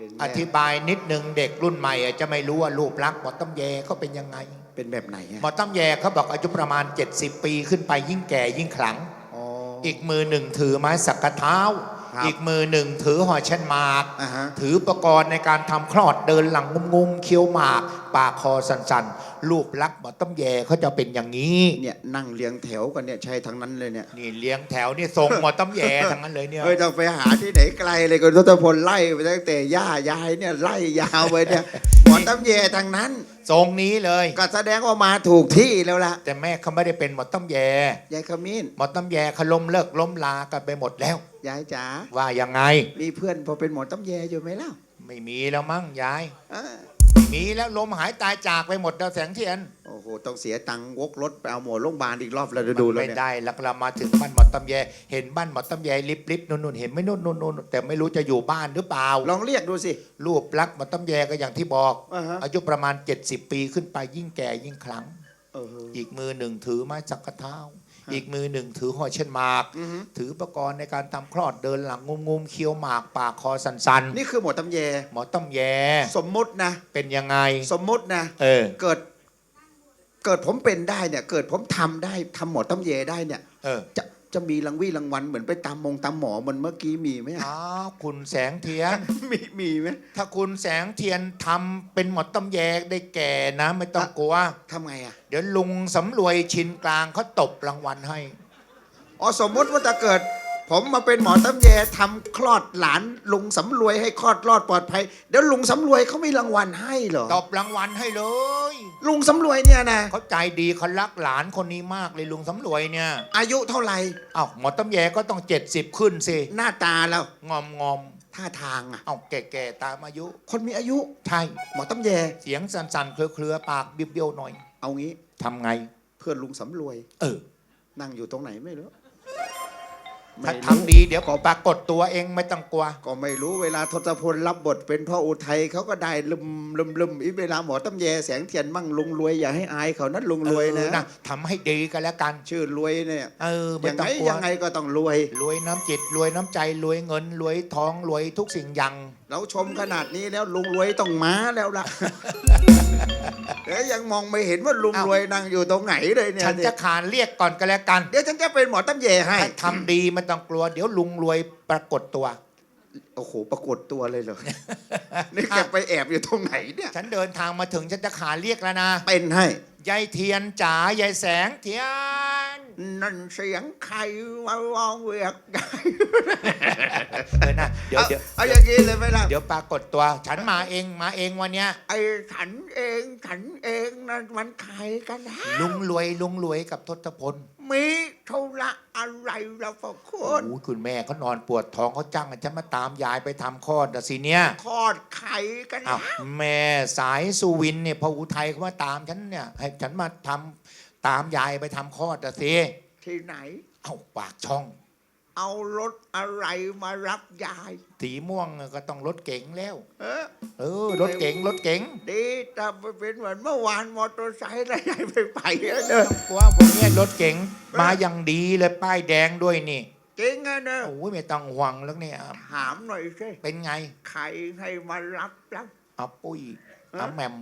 ถึงอแล้วธิบายนิดนึงเด็กรุ่นใหม่อาจจะไม่รู้ว่ารูปลักษณ์หมอต้มแยเขาเป็นยังไง เป็นแบบไหนหมอต้มแยเขาบอกอายุประมาณ 70 ปีขึ้นไปยิ่งแก่ยิ่งขลังอ๋ออีกมือหนึ่งถือไม้สักกะเท้าครับอีกมือหนึ่งถือหอยเช่นหมากอ่าฮะถืออุปกรณ์ในการทำคลอดเดินหลังงุมๆเคี้ยวหมากปากคอสันๆรูปลักษณ์หมอต้มแยเขาจะเป็นอย่างนี้เนี่ยนั่งเรียงแถวกันเนี่ยใช่ทั้งนั้นเลยเนี่ยนี่เลี้ยงแถวนี่ทรงหมอต้มแยทั้งนั้นเลยเนี่ยเฮ้ยต้องไปหาที่ไหนไกลเลยก็ทศพลไล่ไปตั้งแต่ย่ายายเนี่ยไล่ยาวไปเนี่ยหมอตำแยทางนั้น ทรงนี้เลยก็แสดงว่ามาถูกที่แล้วล่ะ แต่แม่เขาไม่ได้เป็นหมอต้มแยยายขมิ้นหมอต้มแยเขาล้มเลิกล้มลากันไปหมดแล้วยายจ๋าว่ายังไงมีเพื่อนพอเป็นหมอตำแยอยู่ไหมเล่าไม่มีแล้วมั้งยายอ่าไม่มีแล้วลมหายตายจากไปหมดแล้วแสงเทียนโอ้โห ต้องเสียตังค์วกรถไปเอาหมอโรงพยาบาลอีกรอบแล้วดูมันแล้วไม่เนี่ยได้แล้วเรามาถึงบ้านหมอตำแย เห็นบ้านหมอตำแยลิบลิบนู่นๆเห็นไหม่นู่นนู่นนู่นแต่ไม่รู้จะอยู่บ้านหรือเปล่าลองเรียกดูสิ รูปลักษณ์หมอตำแยก็อย่างที่บอก อ่าฮะ อายุประมาณ 70 ปีขึ้นไปยิ่งแก่ยิ่งขลัง เอออีกมือหนึ่งถือไม้จักกระเท้าฮะ อีกมือหนึ่งถือหอยเช่นหมากอือฮึถืออุปกรณ์ในการทำคลอดเดินหลังงุมๆเคี้ยวหมากปากคอสันนี่คือหมอตำแยๆหมอตำแย สมมุตินะ เป็นยังไง สมมุตินะเออเกิด เกิดผมเป็นได้เนี่ย เกิดผมทำได้ทำหมอตำแยได้เนี่ยเออจะ จะมีรางวี่รางวัลเหมือนไปตามมงตามหมอมันเมื่อกี้มีไหมอะอ้าวคุณแสงเทียน มีมีไหมถ้าคุณแสงเทียนทำเป็นหมดต้มแยกได้แก่นะ ไม่ต้องกลัว ทำไงอะเดี๋ยวลุงสำรวยชินกลางเขาตบรางวัลให้ อ๋อสมมุติว่าถ้าเกิด ผมมาเป็นหมอตำแยทำคลอดหลานลุงสำรวยให้คลอดรอดปลอดภัย เดี๋ยวลุงสำรวยเขามีรางวัลให้เหรอ ตบรางวัลให้เลย ลุงสำรวยเนี่ยนะเขาใจดีเขารักหลานคนนี้มากเลยลุงสำรวยเนี่ยอายุเท่าไหร่อ้าวหมอต้มแยก็ต้อง 70 ขึ้นสิหน้าตาแล้วงอมงอมท่าทางอะๆเอาแก่ๆตามอายุ คนมีอายุใช่หมอตำแยเสียงสั่นๆเคลือๆปากเบี้ยวๆหน่อย เอางี้ทำไงเพื่อนลุงสำรวย เออ นั่งอยู่ตรงไหนไม่รู้ ถ้าไม่รู้ทำดีเดี๋ยวก็ปรากฏตัวเองไม่ต้องกลัว ก็ไม่รู้เวลาทศพลรับบทเป็นพ่ออุทัยเขาก็ได้ลืมลืมลืมอีเวลาหมอตำแยแสงเทียนมั่งลุงรวยอย่าให้อายเขานั้นลุงรวยเออนะทำให้ดีกันแล้วกันชื่อรวยเนี่ยเออไม่ยังต้ไงองกลัวยังไงก็ต้องรวย รวยน้ำจิตรวยน้ำใจรวยเงินรวยทองรวยทุกสิ่งอย่าง เราชมขนาดนี้แล้วลุงรวยต้องมาแล้วล่ะเดี๋ยวยังมองไม่เห็นว่าลุงเอ้ารวยนั่งอยู่ตรงไหนเลยเนี่ยฉันจะขานเรียกก่อนก็แล้วกันเดี๋ยวฉันจะเป็นหมอตำแยให้ถ้าทำดีไม่ต้องกลัว เดี๋ยวลุงรวยปรากฏตัวโอ้โหปรากฏตัวเลยเหรอนี่แกไปแอบอยู่ตรงไหนเนี่ย ฉันเดินทางมาถึงฉันจะขานเรียกแล้วนะเป็นให้ ยายเทียนจ๋ายายแสงเทียน นั่นเสียงใครมาวองเวียกใหญ่เออนะเดี๋ยวเดี๋ยวเอาอย่างนี้เลยไหมล่ะเดี๋ยวปรากฏตัว ฉันมาเองมาเองวันเนี้ยไอ้ฉันเองฉันเองนั่นมันใครกันนะลุงรวยลุงรวยกับทศพล มีธุระอะไรเราพอคโอ้นโหคุณแม่เขานอนปวดท้องเขาจ้างให้ฉันมาตามยายไปทำคลอดน่ะสิเนี่ยคลอดไข่กันอ้าวนะแม่สายสุวินเนี่ยพออุทัยเขามาตามฉันเนี่ย ให้ฉันมาทำตามยายไปทำคลอดอะสิที่ไหน เอ้าปากช่อง เอารถอะไรมารับยาย สีม่วงก็ต้องรถเก๋งแล้ว เออเออรถเก๋งรถเก๋งดีแต่ไปเป็นเหมือนเมื่อวานมอเตอร์ไซค์แล้วยายไปไปแล้วเด้อกว่าวันนี้รถเก๋งมาอย่างดีเลยป้ายแดงด้วยนี่จริงอะเนอะโอ้ยไม่ต้องห่วงแล้วเนี่ยถามหน่อยสิเป็นไง ใครให้มารับรับอาปุ้ยอาแหมม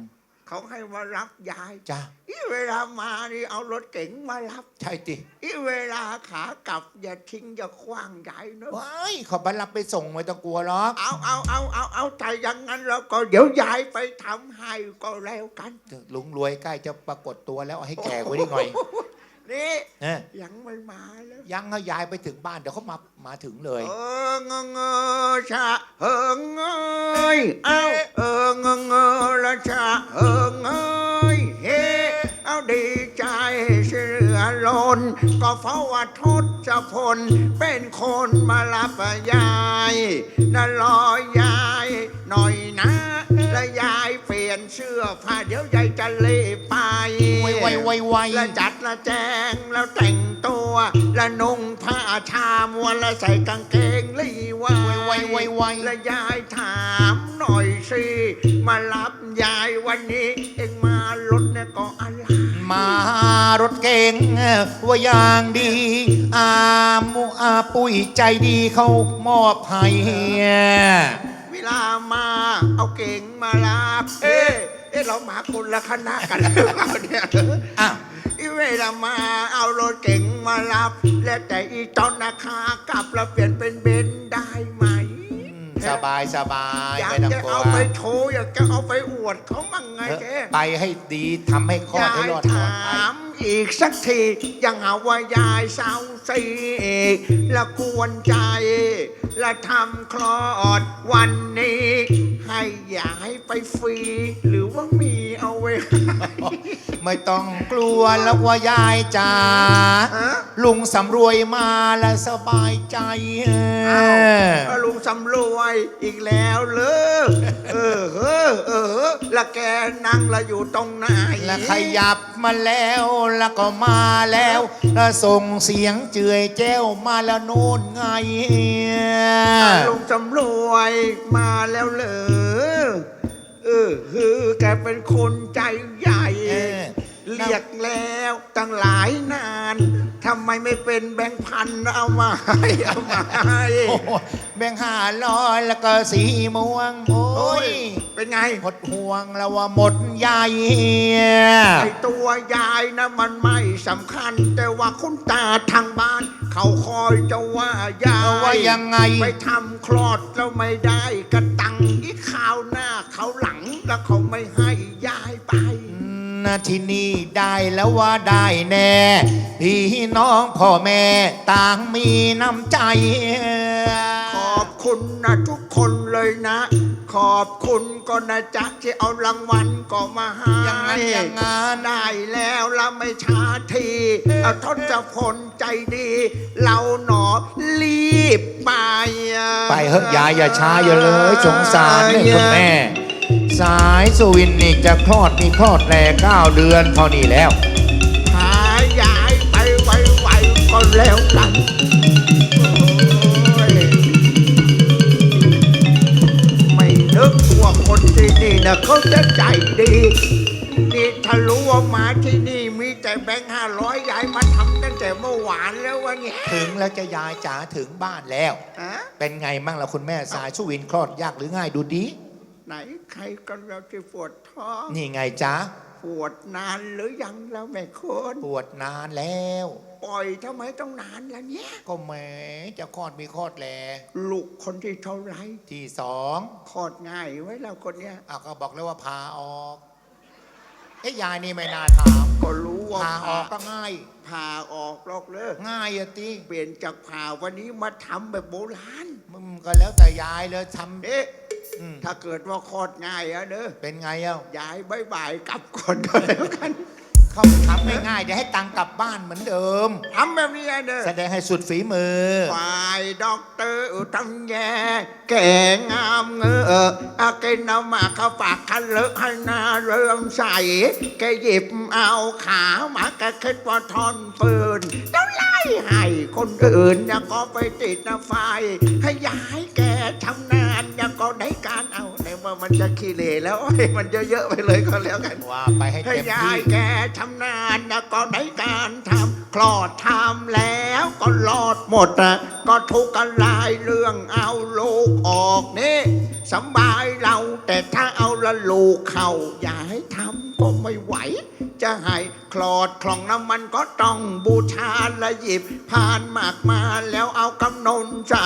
เขาให้มารับยายจ้าอีเวลามานี่เอารถเก๋งมารับ ใช่ติอีเวลาขากลับอย่าทิ้งอย่าคว้างยายเนอะว้ายขอไปรับไปส่งไม่ต้องกลัวหรอกเอาเอาเอาเอาเอาแต่อยังงั้นแล้วก็เดี๋ยวยายไปทำให้ก็แล้วกันลุงรวยใกล้จะปรากฏตัวแล้วเอาให้แก่ไว้ได้หน่อย นี่เออยังไม่มาเลยยังให้ยายไปถึงบ้านเดี๋ยวเขามามาถึงเลย เออเงอเงอชะเฮิงเอ้ยเอาเออเงอเงอละชะเฮิงเอ้ยเฮเอาดีใจเสือลน ก็เพราะว่าทศพลเป็นคนมารับยายน่ะรอยาย เปลี่ยนเสื้อผ้าเดี๋ยวยายจะเล่ไปไวไวไวไวและจัดละแจงแล้วแต่งตัวและนุ่งผ้าชามวนและใส่กางเกงลีวาไวไวไวและยายถามหน่อยสิมารับยายวันนี้เอ็งมารถเนี่ยก็อะไรมารถเก๋งว่าอย่างดี อามุอาปุ้ยใจดีเขามอบให้มี ลามา เอาเก่งมาลาบเอ๊ะเอ๊ะเรามาคนละคณะกันหรือเปล่าเนี่ยอ้าวอีเวลามาเอารถเก่งมารับ แล้วแต่อีตอนนาคากลับแล้วเปลี่ยนเป็นเบนซ์ได้ไหมสบายสบายอยากไม่ต้องจะกลัเอาวไปโชว์อยากจะเอาไปอวดเขามั่งไงเออแก ไปให้ดีทำให้คลอดให้ยายรอดถปลอดภัยามอีกสักทียังหาว่ายายเศร้าซีอีกละกวนใจ และทำคลอดวันนี้ ให้ยายไปฟรี หรือว่ามี เอาไว้ให้ไม่ต้องกลัวแล้วว่ายายจ๋าฮะ ลุงสำรวยมาแล้วสบายใจอ้าวแล้วลุงสำรวยอีกแล้วเลยเออเออเออและแกนั่งละอยู่ตรงไหนแล้วขยับมาแล้วแล้วก็มาแล้วแล้วส่งเสียงเจือยแจ้วมาแล้วโน่นไงอ่าลุงสำรวยมาแล้วเหรอ เออคือแกเป็นคนใจใหญ่ เออ เรียกแล้วตั้งหลายนานทำไมไม่เป็นแบงค์พันเอามาให้เอามาให้โอ้โหแบ่งห้าร้อยแล้วก็สีม่วงโอ้โอ้ยยเป็นไง หดห่วงแล้วว่าหมดใหญ่ไอตัวยายนะมันไม่สำคัญ แต่ว่าคุณตาทางบ้าน เขาคอยจะว่ายายว่ายังไง ไปทำคลอดแล้วไม่ได้กระตังอีกข่าวหน้าเขาหลังแล้วเขาไม่ให้ยายไป นาทีนี้ได้แล้วว่าได้แน่ พี่น้องพ่อแม่ต่างมีน้ำใจ ขอบคุณนะทุกคนเลยนะ ขอบคุณก็นะจ๊ะที่เอารางวัลก็มาให้อย่างนั้นอย่างนั้นได้แล้วละไม่ช้าทีเอาทศพลใจดี เราหนอรีบไปอะไปเฮ้ยยายอย่าช้าอย่าเลย สงสารเนี่ยคุณแม่ สายสุวินนี่จะคลอดมีคลอดแล่เก้าเดือนเท่านี้แล้ว หายายไปไวๆก็แล้วกันโอ้ยไม่นึกว่าคนที่นี่นะเขาจะใจดี นี่ถ้ารู้ว่ามาที่นี่มีแต่แบงค์ห้าร้อยยายมาทำตั้งแต่เมื่อวานแล้ววะเนี่ยถึงแล้วจะยายจ๋าถึงบ้านแล้ว ฮะ เป็นไงมั่งล่ะคุณแม่สายสุวินคลอดยากหรือง่ายดูดี ไหนใครกันเราที่ปวดท้องนี่ไงจ๊ะ ปวดนานหรือยังแล้วแม่คนปวดนานแล้ว ปล่อยทำไมต้องนานแล้วเนี่ย ก็แหมจะคลอดมีคลอดแลลูกคนที่เท่าไหรที่สองคลอดง่ายไว้แล้วคนเนี้ยอ้าวก็บอกแล้วว่าพาออกเอ้ยยายนี่ไม่น่าถาม ก็รู้ว่าพาออกก็ง่ายพาออกหรอกเลยง่ายอะติเปลี่ยนจากผ่าวันนี้มาทำแบบโบราณมึงก็แล้วแต่ยายเลยทำ เอ๊ะอืม ถ้าเกิดว่าคลอดง่ายอะเด้อเป็นไงเอ้ายายบายบายกลับก่อนก็แล้วกัน เขาทำง่ายๆเดี๋ยวให้ตังค์กลับบ้านเหมือนเดิม ทำแบบนี้อะเด้อแสดงให้สุดฝีมือ ฝ่ายด็อกเตอร์อุตังแยแก่งามเงออาเกนเอามาเข้าปากคันเลอะให้หน้าเริ่มใสแกหยิบเอาขามาแกคิดว่าทอนปืนแล้วไล่ให้คนอื่นอย่าก็ไปติดนะไฟให้ยายแกทำนานอย่าก็ได้การเอา ในเมื่อมันจะขี้เหร่แล้วให้มันเยอะๆไปเลยก็แล้วกันว่าไปให้ให้เต็มยาที่ ยแกทำนานนะก็ได้การทำ คลอดทำแล้วก็รอดหมดนะก็ทุกข์กันลายเรื่องเอาลูกออกนี่สบายเราแต่ถ้าเอาละลูกเข้าอย่าให้ทำก็ไม่ไหว จะให้คลอดคลองน้ำมันก็ต้องบูชาละหยิบผ่านหมากมาแล้วเอากำนนใจ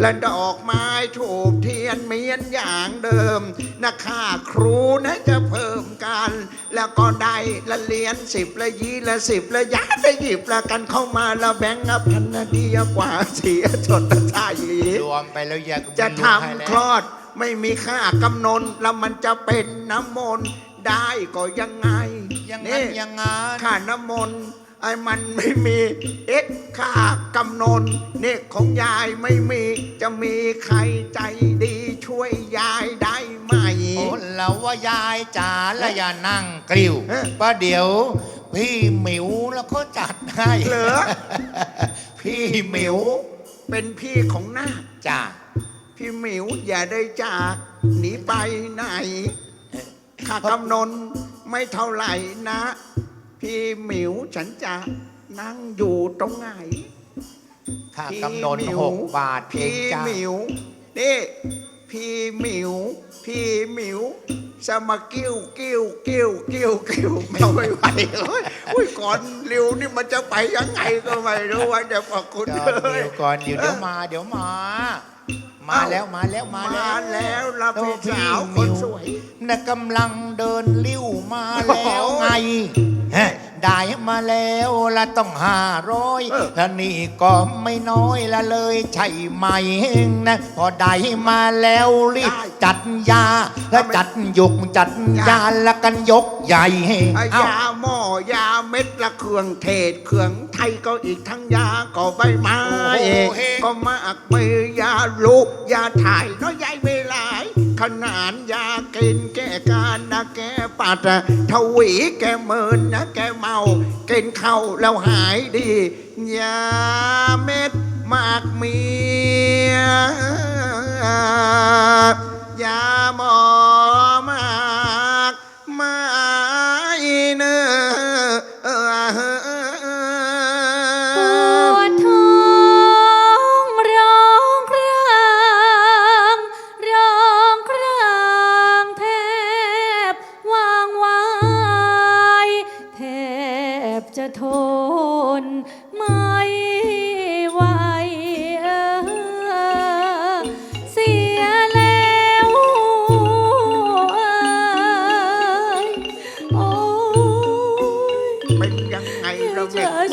และดอกไม้ถูกเทียนเมียนอย่างเดิมนะค่าครูนะจะเพิ่มกัน แล้วก็ได้ละเลียนสิบละยี่ละสิบละยาได้หยิบละกันเข้ามาละแบงค์ละพันละเดียกว่าเสียจดละทายลีรวมไปแล้วอยากจะมีลูกให้ทำแล้วคลอดไม่มีค่ากำนนแล้วมันจะเป็นน้ำมนต์ได้ก็ยังไงอยังงั้นอยังงั้นค่าน้ำมนต์ไอ้มันไม่มีเอ็ดค่ากำนนเนี่ยของยายไม่มีจะมีใครใจดีช่วยยายได้ไหมโอ้แล้วว่ายายจ๋าแล้วอย่านั่งกริ้วเอ๊ะประเดี๋ยว พี่หมิวแล้วก็จัดให้เหรอ พี่หมิวเป็นพี่ของนาคจ้าพี่หมิวอย่าได้จากหนีไปไหนค่ากำนนไม่เท่าไหร่นะ พี่หมิวฉันจะนั่งอยู่ตรงไหนค่ากำนนพี่หมิวหกบาทเองพี่จ้าหมิวนี่ พพี่หมิว พี่หมิวสมากิ้วกิ้วกิ้วกิ้วกิ้วไม่ไหวไหวเอ้ยอุ้ยก่อนเร็วนี่มันจะไปยังไงก็ไม่รู้ว่าจะขอบคุณก่อนเลยเดี๋ยวก่อนเดี๋ยวเดี๋ยวมาเดี๋ยวมา มาแล้วมาแล้วมามาแล้วแล้วเราพี่สาวคมินวสวยน่ะกำลังเดินลิ้วมาแล้วไงฮะ ได้มาแล้วละต้องห้าร้อยเออแล้วนี่ก็ไม่น้อยละเลยใช่ไหมนะพอได้มาแล้วรีบจัดยา แล้วจัดยกจัดยาแล้วกันยกใหญ่ไอ้เอ้ายาหม้อยาเม็ดละเครื่องเทศเครื่องไทยก็อีกทั้งยาก็ใบไม้ก็มากมือยาลูกยาถ่ายน้อยใหญ่เวลาย ขนานยากินแกการนะแกปัดทวีแกเมินนะแกเมา กินเข้าแล้วหายดียา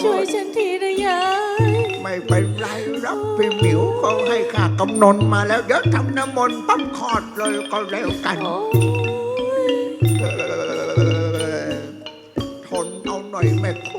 ช่วยฉันทีนะยายไม่เป็นไรรับพี่หมิวเขาให้ค่ากำนนมาแล้ว เดี๋ยวทำน้ำมนต์ปั๊บคลอดเลยก็แล้วกัน โอ้ยทนเอาหน่อยแม่คุ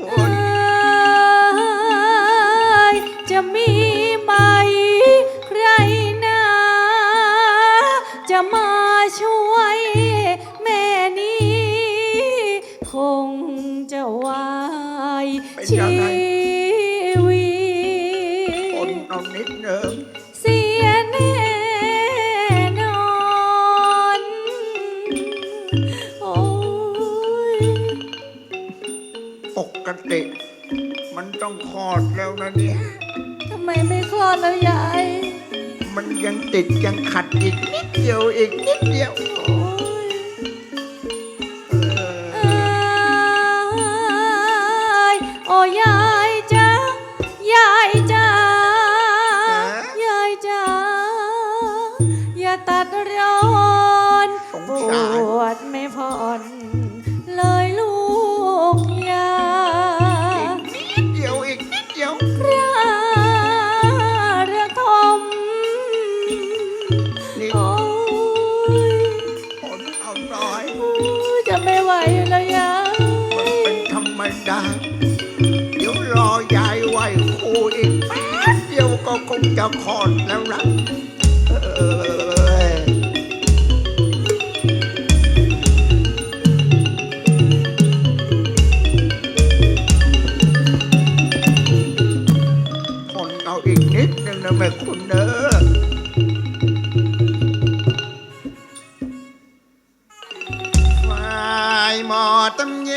ต้องคลอดแล้วนะเนี่ย ทำไมไม่คลอดแล้วยาย มันยังติดยังขัดอีกนิดเดียวอีกนิดเดียว จะคลอดแล้วล่ะเอ้ยทนเอาอีกนิดนึงนะแม่คุณเนอะฝ่ายหมอตำแย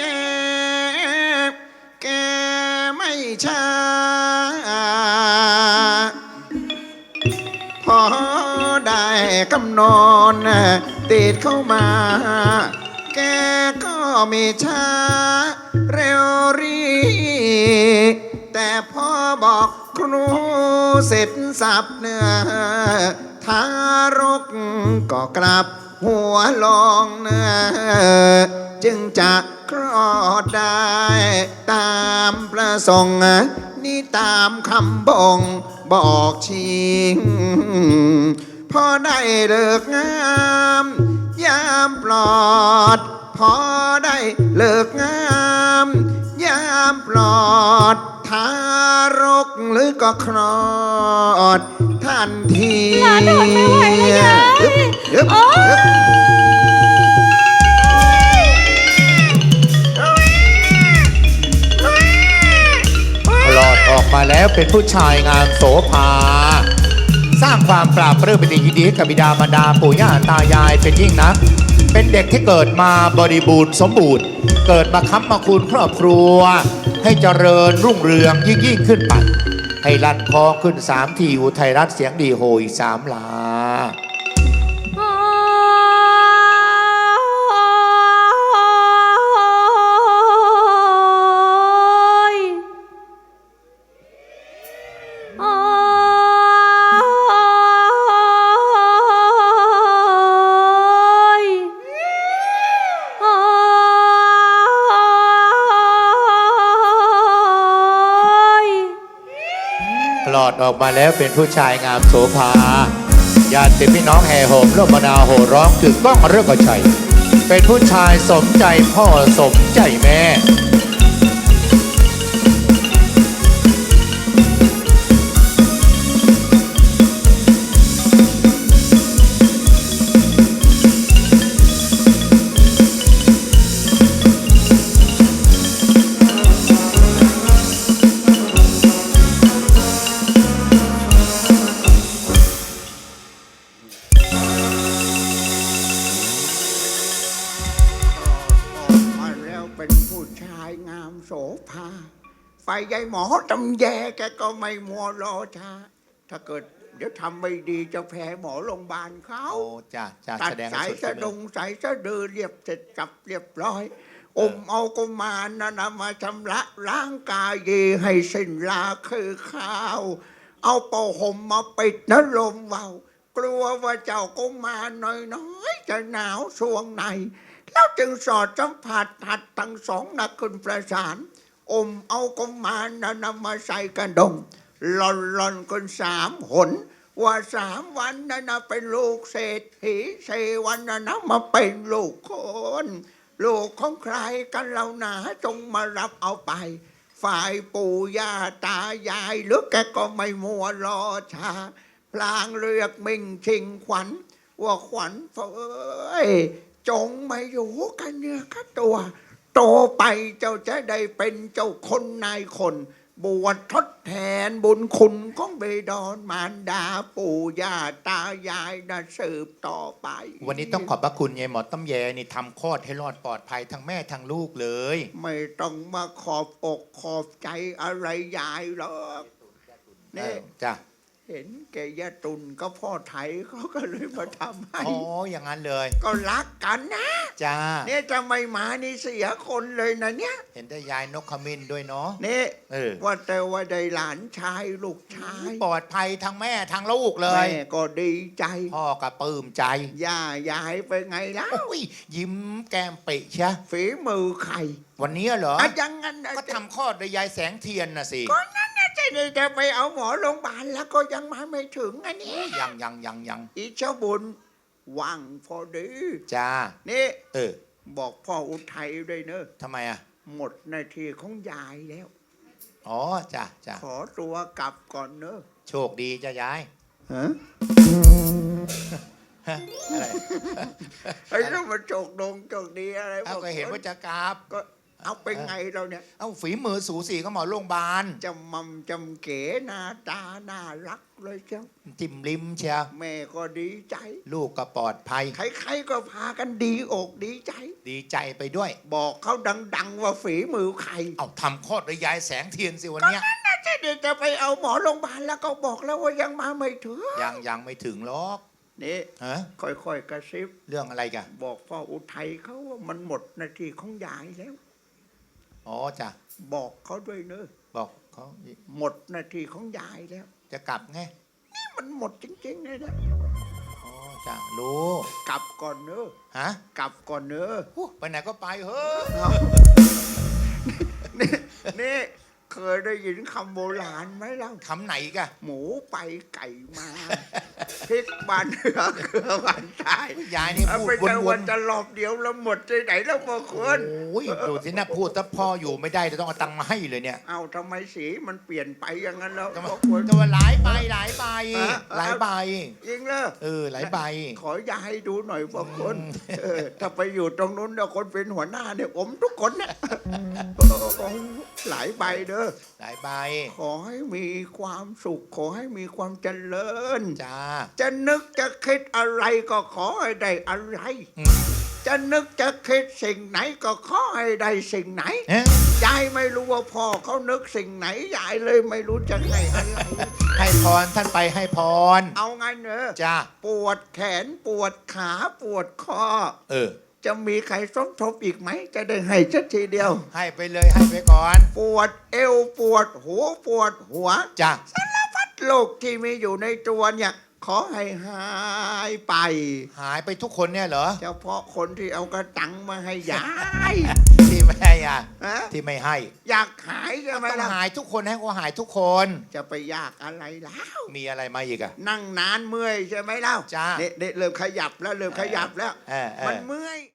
ำนอนติดเข้ามา แกก็มีช้าเร็วรี แต่พ่อบอกครูเสร็จสับเนื้อทารกก็กลับหัวลองเนื้อจึงจะคลอดได้ตามประสงค์นี่ตามคำบ่งบอกชิง พอได้เลิกงามยามปลอด พอได้เลิกงามยามปลอด ทารกหรือก็คลอดทันทีหลานทนไม่ไหวแล้วยาย ฮึบฮึบโอ๊ยฮึบหลอดออกมาแล้วเป็นผู้ชายงามโสภา สร้างความปราบปลื้มปิติยินดีให้กับบิดามารดาปู่ย่าตายายเป็นยิ่งนัก เป็นเด็กที่เกิดมาบริบูรณ์สมบูรณ์ เกิดมาค้ำมาคุณครอบครัว ให้เจริญรุ่งเรืองยิ่งยิ่งขึ้นไปให้รันคอขึ้นสามทีอุทัยรัฐเสียงดีโหยสามลา อดออกมาแล้วเป็นผู้ชายงามโสภาญาติพี่น้องแห่โหมโลกมนาโหร้องถึงก้องเรื่องกระชัยเป็นผู้ชายสมใจพ่อสมใจแม่ ชายงามโสภาไฟยายหมอตำแยแกก็ไม่มัวรอช้าถ้าเกิดเดี๋ยวทำไม่ดีจะแพ้หมอโรงพยาบาลเขาโอ้จ้าจ้าตัดแสดงสายสุสะฝีมือดงสายสะดือเรียบเสร็จจับเรียบร้อยอมเอากุมารนะนะมาชำระล้างกายเยให้สิ้นลาคือข้าว เอาเป่าห่มมาปิดนะลมเบากลัวว่าเจ้ากุมารน้อยๆจะหนาวสวงใน แล้วจึงสอดสัมผัสหัดทั้งสองนักขึ้นประสานอมเอากุมารนะนำมาใส่กระดงหล่อนหล่อนๆกันสามหน ว่าสามวันนั้นเป็นลูกเศรษฐีเสวันนั้นมาเป็นลูกคน ลูกของใครกันเราหนาจงมารับเอาไป ฝ่ายปู่ย่าตายายหรือแกก็ไม่มัวรอชาพลางเลือกมิ่งชิงขวัญว่าขวัญเฟ้ย จงมาอยู่กันเนื้อกันตัว โตไปเจ้าจะได้เป็นเจ้าคนนายคน บวชทดแทนบุญคุณของเบดอนมารดาปู่ย่าตายายนะสืบต่อไป วันนี้ต้องขอบพระคุณยายหมอต้มแยนี่ทำคลอดให้รอดปลอดภัยทั้งแม่ทั้งลูกเลย ไม่ต้องมาขอบอกขอบใจอะไรยายหรอกเอนี่อจ้า เห็นแกยาตุนก็พ่อไทยเขาก็เลยมาทำให้ อ๋ออย่างนั้นเลย ก็รักกันนะจ้าเนี่ยจะไม่มานี่เสียคนเลยนะเนี่ยเห็นได้ยายนกขมิ้นด้วยเนาะนี่เออว่าแต่ว่าได้หลานชายลูกชายปลอดภัยทั้งแม่ทั้งลูกเลย แม่ก็ดีใจพ่อก็ปลื้มใจ ย่ายายไปไงแล้ว โอ้ยยิ้มแก้มปิชะฝีมือใครวันนี้เหรออะยังงั้นนะก็ทำคลอดโดยยายแสงเทียนน่ะสิ ก็นั่นนะ จะได้จะไปเอาหมอโรงพยาบาลแล้วก็ยังมาไม่ถึงอันนี้ยังยังยังยังอีเจ้าบุญว่างพอดี จ้า นี่ เออ บอกพ่ออุทัยด้วยเนอะทำไมอะ หมดหนาทีของยายแล้ว อ๋อ จ้าจ้าขอตัวกลับก่อนเนอะโชคดีจ้ายายฮะฮะอะไรไอ้เรามาโจกดงโจกดีอะไรเอาบอกก็เห็นว่าจะกราบก็ เอาเป็นไงเราเนี่ย เอาฝีมือสูสีก็หมอโรงพยาบาลจำมำจำเก๋หน้าตาน่ารักเลยเจ้าจิ้มลิมเชียวแม่ก็ดีใจ ลูกก็ปลอดภัย ใครๆก็พากันดีอกดีใจ ดีใจไปด้วย บอกเขาดัง ๆ ว่าฝีมือใคร เอาทำคลอดโดยยายแสงเทียนสิวันก็เนี้ยนั่นนะจะเดี๋ยวจะไปเอาหมอโรงพยาบาลแล้วก็บอกแล้วว่ายังมาไม่ถึงยังยังไม่ถึงหรอกนี่ฮะค่อยๆกระซิบ เรื่องอะไรกันบอกพ่ออุทัยเขาว่ามันหมดนาทีของยายแล้ว อ๋อจ้ะบอกเขาด้วยเนอะบอกเขาหมดนาทีของยายแล้ว จะกลับไงนี่มันหมดจริงๆเลยนะอ๋อจ้ะรู้กลับก่อนเนอะฮะกลับก่อนเนอะอู้ไปไหนก็ไปเฮ้ยเอานี่นี่ เคยได้ยินคำโบราณไหมเล่าคำไหนกะหมูไปไก่มาพริกบานเหนือเกลือบานใต้ยายนี่เอาพูไปดจะววันนจะหลอบเดียวแล้วหมดที่ไหนแล้วบางคๆโอ้นยดูสินะพูดถ้าพ่ออยู่ไม่ได้จะต้องเอาตังค์มาให้เลยเนี่ยเอาทำไมสีมันเปลี่ยนไปอย่างนั้นแล้วจะบาว่างคน จะว่าหลายใบหลายใบอะหลายใบยิงเลยเออหลายใบ ขอยาให้ดูหน่อยบางคนอืมเออถ้าไปอยู่ตรงนู้นเนี่ยคนเป็นหัวหน้าเนี่ยอมทุกคนเนี่ยโอ้หลายใบเด้อหลายใบ ขอให้มีความสุข ขอให้มีความเจริญ จ้า จะนึกจะคิดอะไรก็ขอให้ได้อะไร อืม จะนึกจะคิดสิ่งไหนก็ขอให้ได้สิ่งไหน เอ๊ะยายไม่รู้ว่าพ่อเขานึกสิ่งไหน ยายเลยไม่รู้จะให้อะไร ให้พรท่านไปให้พร เอาไงเนอะจ้า ปวดแขนปวดขาปวดคอ เออ จะมีใครสมทบอีกไหม จะได้ให้ชัดทีเดียว ให้ไปเลยให้ไปก่อนปวดเอวปวดหัวปวดหัวจ้าพัดโรคที่มีอยู่ในตัวเนี่ย ขอให้หายไป หายไปทุกคนเนี่ยเหรอ เฉพาะคนที่เอากระตังมาให้ยาย ที่ไม่ไม่ให้อะฮะ ที่ไม่ให้อยากหายใช่ไหมต้องล่ะหายทุกคนให้เขาหายทุกคน จะไปยากอะไรแล้ว มีอะไรมาอีกอะ นั่งนานเมื่อยใช่ไหมเล่าจ้าเนี่ยเนี่ยเริ่มขยับแล้วเริ่มขยับแล้ว เออเออ มันเมื่อย